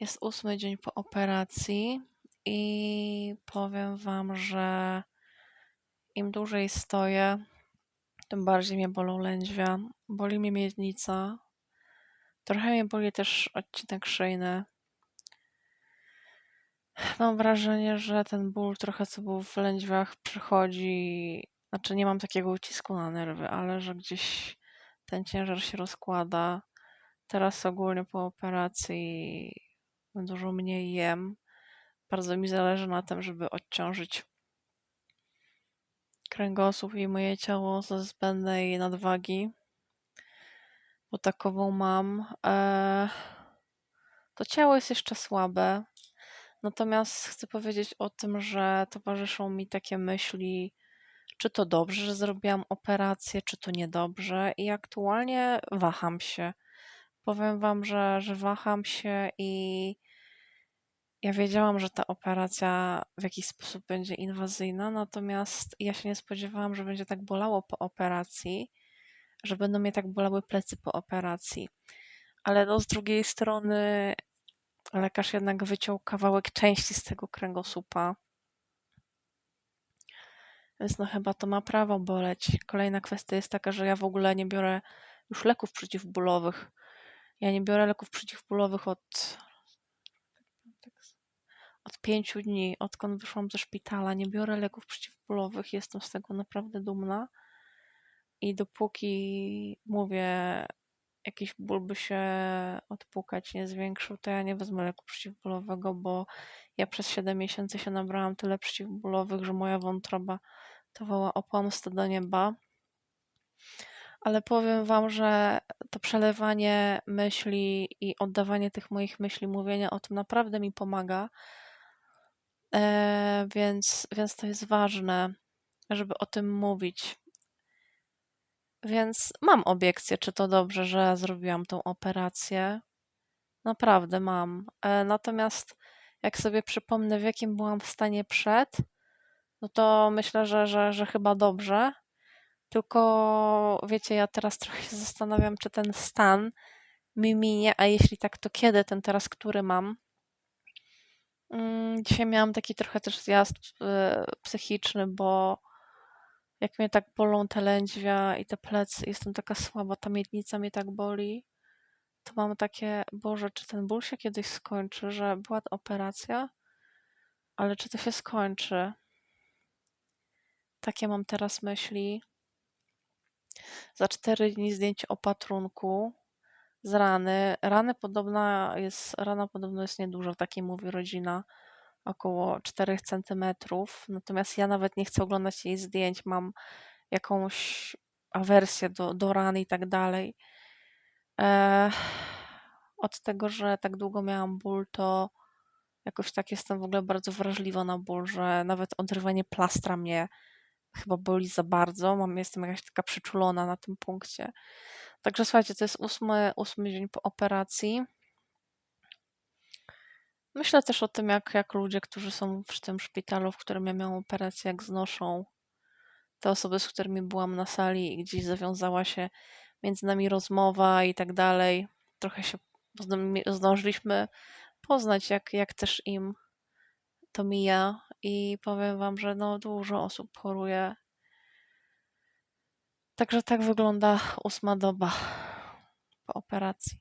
Jest ósmy dzień po operacji i powiem wam, że im dłużej stoję, tym bardziej mnie bolą lędźwia. Boli mnie miednica. Trochę mnie boli też odcinek szyjny. Mam wrażenie, że ten ból trochę co był w lędźwiach przychodzi. Znaczy nie mam takiego ucisku na nerwy, ale że gdzieś ten ciężar się rozkłada. Teraz ogólnie po operacji dużo mniej jem. Bardzo mi zależy na tym, żeby odciążyć kręgosłup i moje ciało ze zbędnej nadwagi, bo takową mam. Eee, to ciało jest jeszcze słabe, natomiast chcę powiedzieć o tym, że towarzyszą mi takie myśli, czy to dobrze, że zrobiłam operację, czy to niedobrze, i aktualnie waham się. Powiem Wam, że, że waham się i ja wiedziałam, że ta operacja w jakiś sposób będzie inwazyjna, natomiast ja się nie spodziewałam, że będzie tak bolało po operacji, że będą mnie tak bolały plecy po operacji. Ale no z drugiej strony lekarz jednak wyciął kawałek części z tego kręgosłupa. Więc no chyba to ma prawo boleć. Kolejna kwestia jest taka, że ja w ogóle nie biorę już leków przeciwbólowych. Ja nie biorę leków przeciwbólowych od od pięciu dni, odkąd wyszłam ze szpitala, nie biorę leków przeciwbólowych. Jestem z tego naprawdę dumna. I dopóki mówię, jakiś ból by się odpukać nie zwiększył, to ja nie wezmę leku przeciwbólowego, bo ja przez 7 miesięcy się nabrałam tyle przeciwbólowych, że moja wątroba to woła o pomstę do nieba. Ale powiem wam, że to przelewanie myśli i oddawanie tych moich myśli, mówienia o tym naprawdę mi pomaga. E, więc, więc to jest ważne, żeby o tym mówić. Więc mam obiekcję, czy to dobrze, że zrobiłam tą operację. Naprawdę mam. E, natomiast jak sobie przypomnę, w jakim byłam w stanie przed, no to myślę, że, że, że chyba dobrze. Tylko wiecie, ja teraz trochę się zastanawiam, czy ten stan mi minie, a jeśli tak, to kiedy ten teraz, który mam? Mm, dzisiaj miałam taki trochę też zjazd e, psychiczny, bo jak mnie tak bolą te lędźwia i te plecy, jestem taka słaba, ta miednica mnie tak boli, to mam takie, Boże, czy ten ból się kiedyś skończy, że była operacja, ale czy to się skończy? Takie mam teraz myśli. Za cztery dni zdjęcie opatrunku z rany. Rany podobna jest, rana podobno jest nieduża, takiej mówi rodzina, około 4 centymetrów. Natomiast ja nawet nie chcę oglądać jej zdjęć, mam jakąś awersję do, do ran i tak dalej. E, od tego, że tak długo miałam ból, to jakoś tak jestem w ogóle bardzo wrażliwa na ból, że nawet odrywanie plastra mnie chyba boli za bardzo. Mam, jestem jakaś taka przyczulona na tym punkcie. Także słuchajcie, to jest ósmy, ósmy dzień po operacji. Myślę też o tym, jak, jak ludzie, którzy są w tym szpitalu, w którym ja miałam operację, jak znoszą te osoby, z którymi byłam na sali i gdzieś zawiązała się między nami rozmowa i tak dalej. Trochę się zdążyliśmy poznać, jak, jak też im to mija i powiem wam, że no dużo osób choruje. Także tak wygląda ósma doba po operacji.